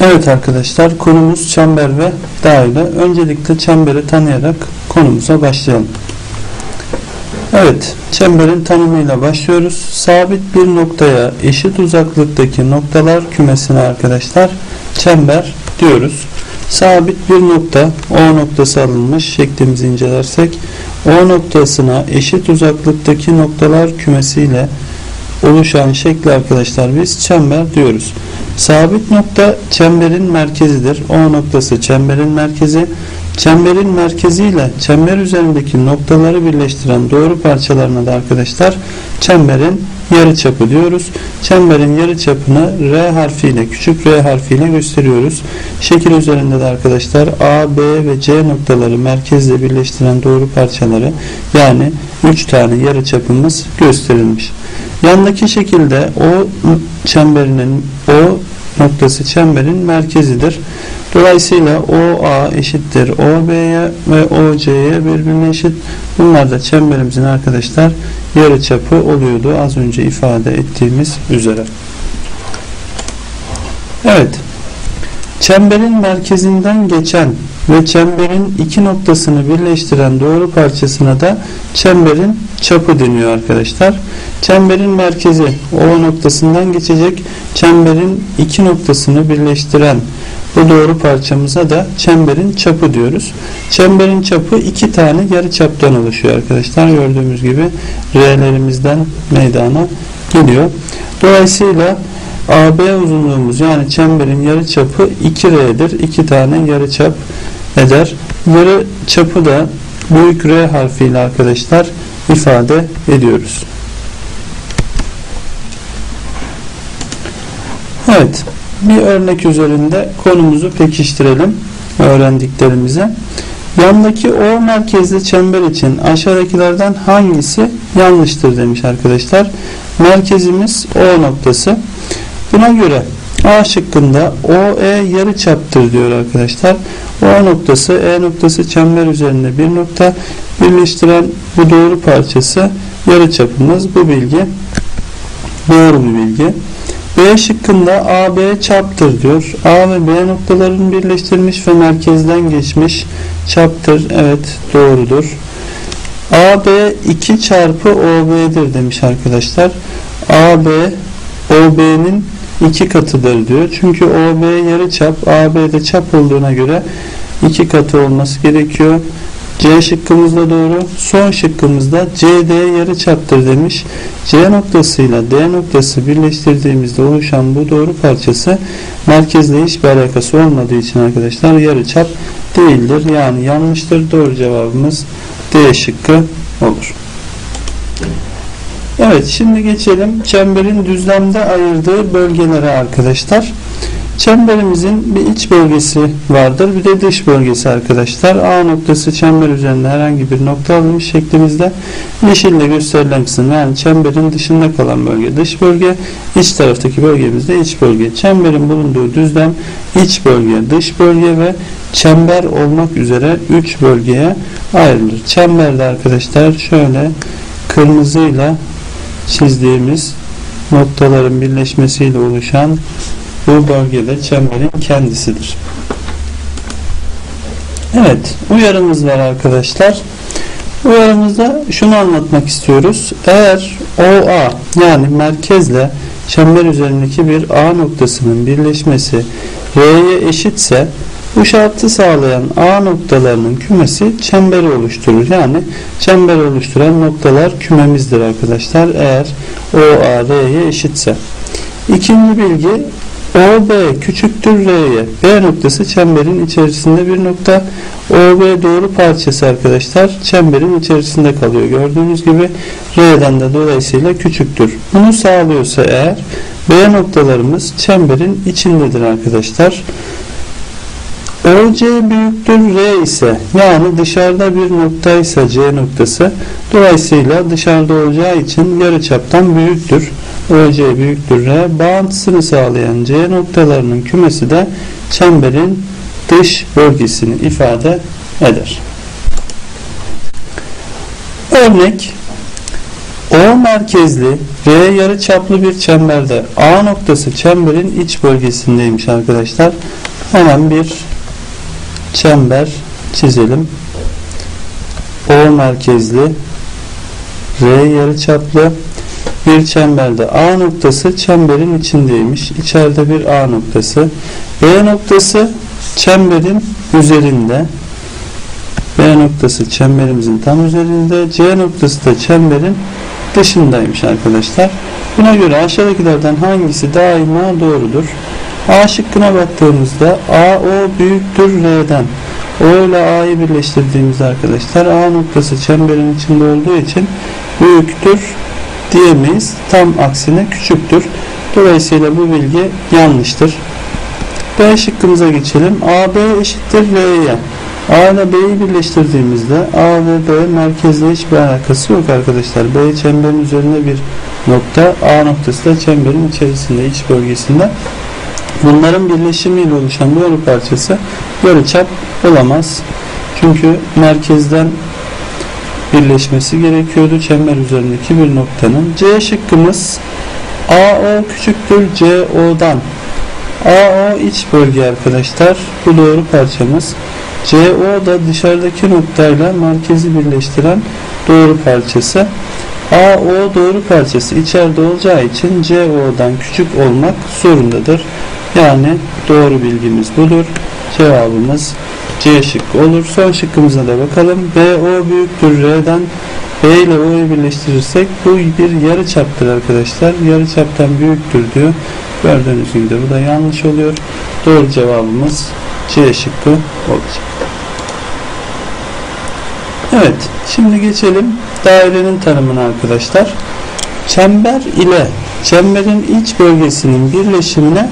Evet arkadaşlar konumuz çember ve daire. Öncelikle çemberi tanıyarak konumuza başlayalım. Evet çemberin tanımıyla başlıyoruz. Sabit bir noktaya eşit uzaklıktaki noktalar kümesine arkadaşlar çember diyoruz. Sabit bir nokta O noktası alınmış şeklimizi incelersek O noktasına eşit uzaklıktaki noktalar kümesiyle oluşan şekli arkadaşlar biz çember diyoruz. Sabit nokta çemberin merkezidir. O noktası çemberin merkezi. Çemberin merkezi ile çember üzerindeki noktaları birleştiren doğru parçalarına da arkadaşlar çemberin yarıçapı diyoruz. Çemberin yarıçapını R harfiyle küçük R harfiyle gösteriyoruz. Şekil üzerinde de arkadaşlar A, B ve C noktaları merkezle birleştiren doğru parçaları yani 3 tane yarıçapımız gösterilmiş. Yandaki şekilde o çemberinin o noktası çemberin merkezidir. Dolayısıyla OA eşittir OB'ye ve OC'ye birbirine eşit. Bunlar da çemberimizin arkadaşlar yarıçapı oluyordu. Az önce ifade ettiğimiz üzere. Evet. Çemberin merkezinden geçen ve çemberin iki noktasını birleştiren doğru parçasına da çemberin çapı deniyor arkadaşlar. Çemberin merkezi O noktasından geçecek. Çemberin iki noktasını birleştiren bu doğru parçamıza da çemberin çapı diyoruz. Çemberin çapı iki tane yarı çaptan oluşuyor arkadaşlar. Gördüğümüz gibi R'lerimizden meydana geliyor. Dolayısıyla AB uzunluğumuz yani çemberin yarı çapı 2R'dir. 2 tane yarı çap eder. Yarı çapı da büyük R harfiyle arkadaşlar ifade ediyoruz. Evet. Bir örnek üzerinde konumuzu pekiştirelim öğrendiklerimize. Yandaki O merkezli çember için aşağıdakilerden hangisi yanlıştır demiş arkadaşlar. Merkezimiz O noktası. Buna göre A şıkkında OE yarı çaptır diyor arkadaşlar. O noktası E noktası çember üzerinde bir nokta birleştiren bu doğru parçası yarı çapımız. Bu bilgi doğru bir bilgi. B şıkkında AB çaptır diyor. A ve B noktalarını birleştirmiş ve merkezden geçmiş çaptır. Evet doğrudur. AB 2 çarpı OB'dir demiş arkadaşlar. AB OB'nin iki katıdır diyor. Çünkü OB yarı çap, AB de çap olduğuna göre iki katı olması gerekiyor. C şıkkımız da doğru. Son şıkkımızda CD yarı çaptır demiş. C noktasıyla D noktası birleştirdiğimizde oluşan bu doğru parçası merkezle hiçbir alakası olmadığı için arkadaşlar yarı çap değildir. Yani yanlıştır. Doğru cevabımız D şıkkı olur. Evet şimdi geçelim çemberin düzlemde ayırdığı bölgelere arkadaşlar. Çemberimizin bir iç bölgesi vardır bir de dış bölgesi arkadaşlar. A noktası çember üzerinde herhangi bir nokta alınmış şeklimizde yeşille gösterilen kısım yani çemberin dışında kalan bölge dış bölge iç taraftaki bölgemizde iç bölge. Çemberin bulunduğu düzlem iç bölge dış bölge ve çember olmak üzere 3 bölgeye ayrılır. Çemberde arkadaşlar şöyle kırmızıyla çizdiğimiz noktaların birleşmesiyle oluşan bu bölgede çemberin kendisidir. Evet uyarımız var arkadaşlar. Uyarımızda şunu anlatmak istiyoruz. Eğer OA yani merkezle çember üzerindeki bir A noktasının birleşmesi R'ye eşitse bu şartı sağlayan A noktalarının kümesi çemberi oluşturur. Yani çember oluşturan noktalar kümemizdir arkadaşlar. Eğer OA R'ye eşitse. İkinci bilgi OB küçüktür R'ye. B noktası çemberin içerisinde bir nokta. OB doğru parçası arkadaşlar çemberin içerisinde kalıyor. Gördüğünüz gibi R'den de dolayısıyla küçüktür. Bunu sağlıyorsa eğer B noktalarımız çemberin içindedir arkadaşlar. OC büyüktür R ise yani dışarıda bir noktaysa C noktası dolayısıyla dışarıda olacağı için yarıçaptan büyüktür. OC büyüktür R. Bağıntısını sağlayan C noktalarının kümesi de çemberin dış bölgesini ifade eder. Örnek O merkezli R yarı çaplı bir çemberde A noktası çemberin iç bölgesindeymiş arkadaşlar. Hemen bir çember çizelim. O merkezli R yarı çaplı bir çemberde A noktası çemberin içindeymiş. İçeride bir A noktası. B noktası çemberin üzerinde. B noktası çemberimizin tam üzerinde. C noktası da çemberin dışındaymış arkadaşlar. Buna göre aşağıdakilerden hangisi daima doğrudur? A şıkkına baktığımızda AO büyüktür R'den. O ile A'yı birleştirdiğimizde arkadaşlar A noktası çemberin içinde olduğu için büyüktür diyemeyiz. Tam aksine küçüktür. Dolayısıyla bu bilgi yanlıştır. B şıkkımıza geçelim. AB eşittir R'ye. A ile B'yi birleştirdiğimizde A ve B merkezle hiçbir alakası yok arkadaşlar. B çemberin üzerinde bir nokta. A noktası da çemberin içerisinde, iç bölgesinde. Bunların birleşimiyle oluşan doğru parçası yarıçap olamaz. Çünkü merkezden birleşmesi gerekiyordu çember üzerindeki bir noktanın. C şıkkımız AO küçüktür CO'dan. AO iç bölge arkadaşlar. Bu doğru parçamız. CO da dışarıdaki noktayla merkezi birleştiren doğru parçası. AO doğru parçası içeride olacağı için CO'dan küçük olmak zorundadır. Yani doğru bilgimiz budur. Cevabımız C şıkkı olur. Son şıkkımıza da bakalım. BO büyüktür R'den B ile O'yu birleştirirsek bu bir yarı çaptır arkadaşlar. Yarı çaptan büyüktür diyor. Gördüğünüz gibi de bu da yanlış oluyor. Doğru cevabımız C şıkkı olacak. Evet. Şimdi geçelim dairenin tanımına arkadaşlar. Çember ile çemberin iç bölgesinin birleşimine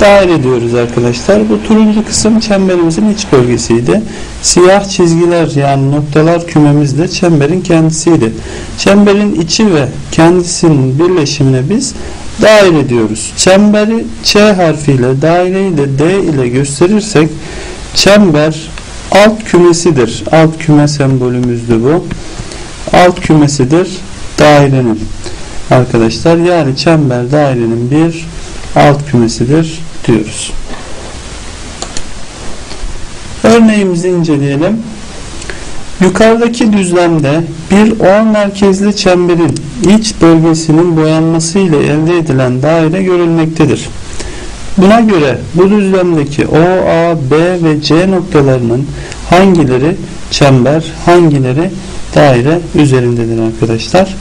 daire diyoruz arkadaşlar. Bu turuncu kısım çemberimizin iç bölgesiydi. Siyah çizgiler yani noktalar kümemiz de çemberin kendisiydi. Çemberin içi ve kendisinin birleşimine biz daire diyoruz. Çemberi Ç harfiyle daireyi de D ile gösterirsek çember alt kümesidir. Alt küme sembolümüzdü bu. Alt kümesidir dairenin. Arkadaşlar yani çember dairenin bir alt kümesidir diyoruz. Örneğimizi inceleyelim. Yukarıdaki düzlemde bir O merkezli çemberin iç bölgesinin boyanması ile elde edilen daire görülmektedir. Buna göre bu düzlemdeki O, A, B ve C noktalarının hangileri çember, hangileri daire üzerindedir arkadaşlar.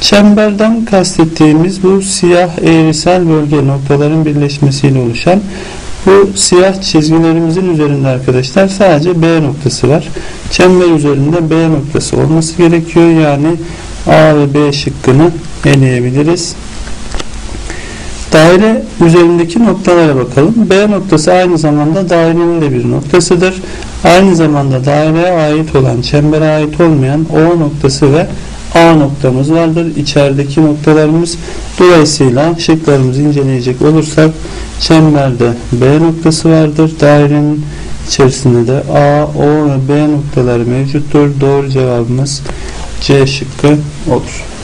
Çemberden kastettiğimiz bu siyah eğrisel bölge noktaların birleşmesiyle oluşan bu siyah çizgilerimizin üzerinde arkadaşlar sadece B noktası var. Çember üzerinde B noktası olması gerekiyor. Yani A ve B şıkkını eleyebiliriz. Daire üzerindeki noktalara bakalım. B noktası aynı zamanda dairenin de bir noktasıdır. Aynı zamanda daireye ait olan, çembere ait olmayan O noktası ve A noktamız vardır. İçerideki noktalarımız. Dolayısıyla şıklarımızı inceleyecek olursak çemberde B noktası vardır. Dairenin içerisinde de A, O ve B noktaları mevcuttur. Doğru cevabımız C şıkkı olur.